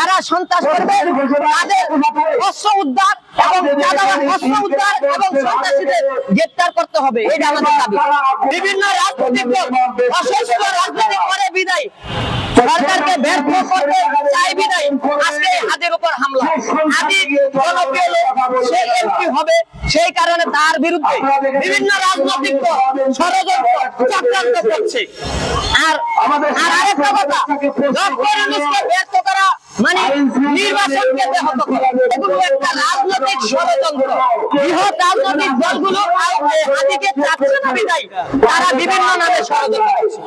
যারা সন্ত্রাস করবে, তাদের অস্ত্র উদ্ধার এবং অস্ত্র উদ্ধার এবং সন্ত্রাসীদের গ্রেপ্তার করতে হবে। এটা আমাদের দাবি। বিভিন্ন রাজনৈতিক দল অসুস্থ রাজনীতি করে বিদায়। সরকারকে ব্যর্থ করতে চাই বিদায়। আজকে হাতের উপর হামলা। হাতি জনপ্রিয় লোক, সে এমপি হবে। সেই কারণে তার বিরুদ্ধে বিভিন্ন রাজনৈতিক ষড়যন্ত্র চক্রান্ত করছে। আর আর আরেকটা কথা ব্যর্থ মানে নির্বাচনকে ব্যাহত করা। এগুলো একটা রাজনৈতিক ষড়যন্ত্র। বৃহৎ রাজনৈতিক দলগুলো হাতিকে চাচ্ছে না বিদায়। তারা বিভিন্ন নামে ষড়যন্ত্র